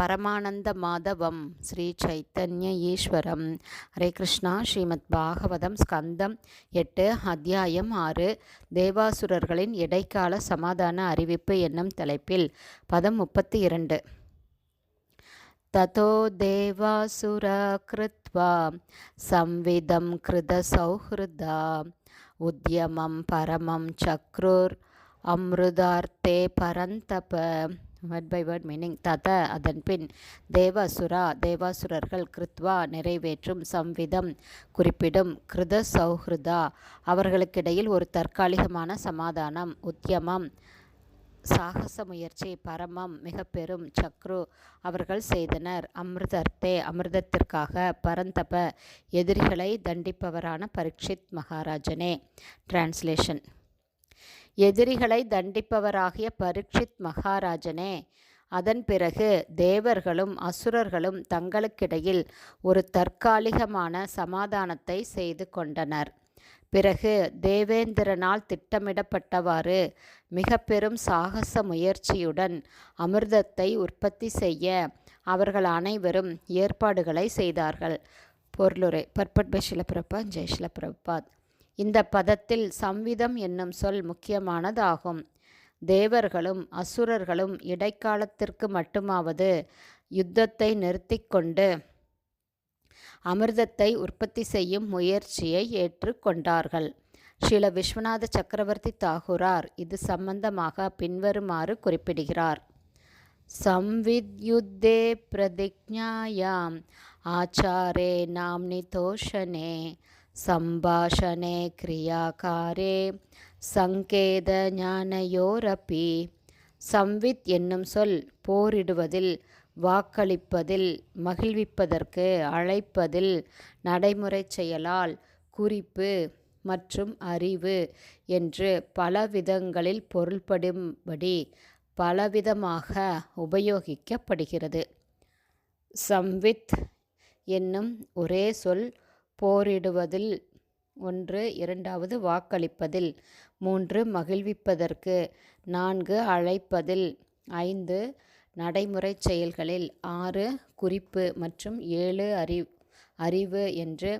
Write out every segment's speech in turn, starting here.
दीनतारिणं பரமானந்தமாதவம் ஸ்ரீ சைத்தன்ய ஈஸ்வரம் ஹரே கிருஷ்ணா ஸ்ரீமத் பாகவதம் ஸ்கந்தம் எட்டு அத்தியாயம் ஆறு தேவாசுரர்களின் இடைக்கால சமாதான அறிவிப்பு என்னும் தலைப்பில் பதம் முப்பத்தி இரண்டு ततो देवासुरा कृत्वा संविदं कृतसौहृदा उद्यमं परमं चक्रुर् அம்ருதார்த்தே பரந்தப வேர்ட் பை வேர்ட் மீனிங் தத அதன் பின் தேவாசுரா தேவாசுரர்கள் கிருத்வா நிறைவேற்றும் சம்விதம் குறிப்பிடும் கிருத சௌஹிருதா. அவர்களுக்கிடையில் ஒரு தற்காலிகமான சமாதானம் உத்தியமம் சாகச முயற்சி பரமம் மிக பெரும் சக்ரு அவர்கள் செய்தனர். அமிர்தர்த்தே அமிர்தத்திற்காக பரந்தப எதிரிகளை தண்டிப்பவரான பரீட்சித் மகாராஜனே. டிரான்ஸ்லேஷன் எதிரிகளை தண்டிப்பவராகிய பரீட்சித் மகாராஜனே. அதன் பிறகு தேவர்களும் அசுரர்களும் தங்களுக்கிடையில் ஒரு தற்காலிகமான சமாதானத்தை செய்து கொண்டனர். பிறகு தேவேந்திரனால் திட்டமிடப்பட்டவாறு மிக பெரும் சாகச முயற்சியுடன் அமிர்தத்தை உற்பத்தி செய்ய அவர்கள் அனைவரும் ஏற்பாடுகளை செய்தார்கள். பொருளுரை பர்பட் பை ஜெய் ஷிலபிரபாத் இந்த பதத்தில் சம்விதம் என்னும் சொல் முக்கியமானதாகும் தேவர்களும் அசுரர்களும் இடைக்காலத்திற்கு மட்டுமாவது யுத்தத்தை நிறுத்தி கொண்டு அமிர்தத்தை உற்பத்தி செய்யும் முயற்சியை ஏற்றுக்கொண்டார்கள் ஸ்ரீல விஸ்வநாத சக்கரவர்த்தி தாகூரார் இது சம்பந்தமாக பின்வருமாறு குறிப்பிடுகிறார் संविद्युद्धे प्रतिज्ञायाम् आचारे नाम्नि तोषणे सम्भाषणे क्रियाकारे சங்கேதஞானயோரப்பி சம்வித் என்னும் சொல் போரிடுவதில் வாக்களிப்பதில் மகிழ்விப்பதற்கு அழைப்பதில் நடைமுறை செயலால் குறிப்பு மற்றும் அறிவு என்று பல விதங்களில் பொருள்படும்படி பலவிதமாக உபயோகிக்கப்படுகிறது சம்வித் என்னும் ஒரே சொல் போரிடுவதில் ஒன்று இரண்டாவது வாக்களிப்பதில். மூன்று மகிழ்விப்பதற்கு. நான்கு அழைப்பதில். ஐந்து நடைமுறை செயல்களில். ஆறு குறிப்பு மற்றும் ஏழு அறி அறிவு என்று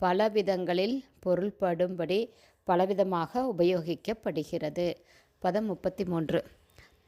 பலவிதங்களில் பொருள்படும்படி பலவிதமாக உபயோகிக்கப்படுகிறது. பதம் முப்பத்தி மூன்று.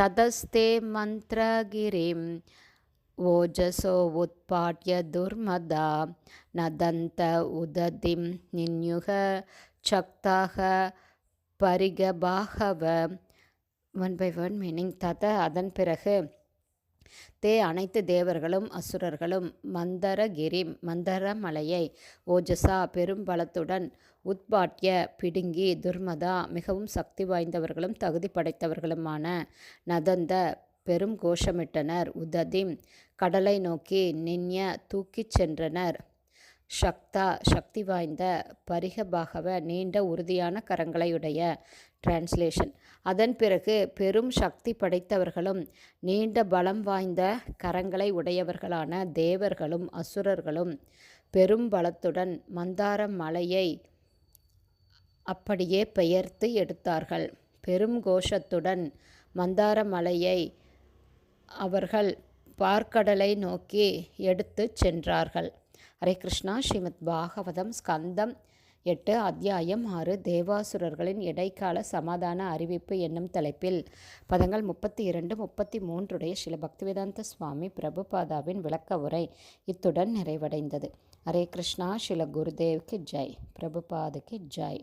ததஸ்தே மந்திரகிரிம் ಓಜಸೋ ಉತ್ಪಾಟ್ಯ ದುರ್ಮದ ನದಂತ ಉದದಿಂ ನಿನ್ಯುಹ ಚಕ್ತಾಹ ಪರಿಗಬಾಹವ ஒன் பை ஒன் மீனிங் தத அதன் பிறகு தே அனைத்து தேவர்களும் அசுரர்களும் மந்தரகிரி மந்தரமலையை ஓஜசா பெரும் பலத்துடன் உட்பாட்டிய பிடுங்கி துர்மதா மிகவும் சக்தி வாய்ந்தவர்களும் தகுதி படைத்தவர்களுமான நதந்த பெரும் கோஷமிட்டனர். உததிம் கடலை நோக்கி நின்ய தூக்கிச் சென்றனர். சக்தா சக்தி வாய்ந்த பரிகபாகவ நீண்ட உறுதியான கரங்களையுடைய டிரான்ஸ்லேஷன் அதன் பிறகு பெரும் சக்தி படைத்தவர்களும் நீண்ட பலம் வாய்ந்த கரங்களை உடையவர்களான தேவர்களும் அசுரர்களும் பெரும் பலத்துடன் மந்தார மலையை அப்படியே பெயர்த்து எடுத்தார்கள். பெரும் கோஷத்துடன் மந்தார மலையை அவர்கள் பார்க்கடலை நோக்கி எடுத்து சென்றார்கள். ஹரே கிருஷ்ணா. ஸ்ரீமத் பாகவதம் ஸ்கந்தம் எட்டு அத்தியாயம் ஆறு. தேவாசுரர்களின் இடைக்கால சமாதான அறிவிப்பு என்னும் தலைப்பில் பதங்கள் முப்பத்தி இரண்டு முப்பத்தி மூன்றுடைய சில பக்திவேதாந்த சுவாமி பிரபுபாதாவின் விளக்க உரை இத்துடன் நிறைவடைந்தது. ஹரே கிருஷ்ணா. ஸ்ரீல குருதேவ்க்கு ஜெய். பிரபுபாதுக்கு ஜெய்.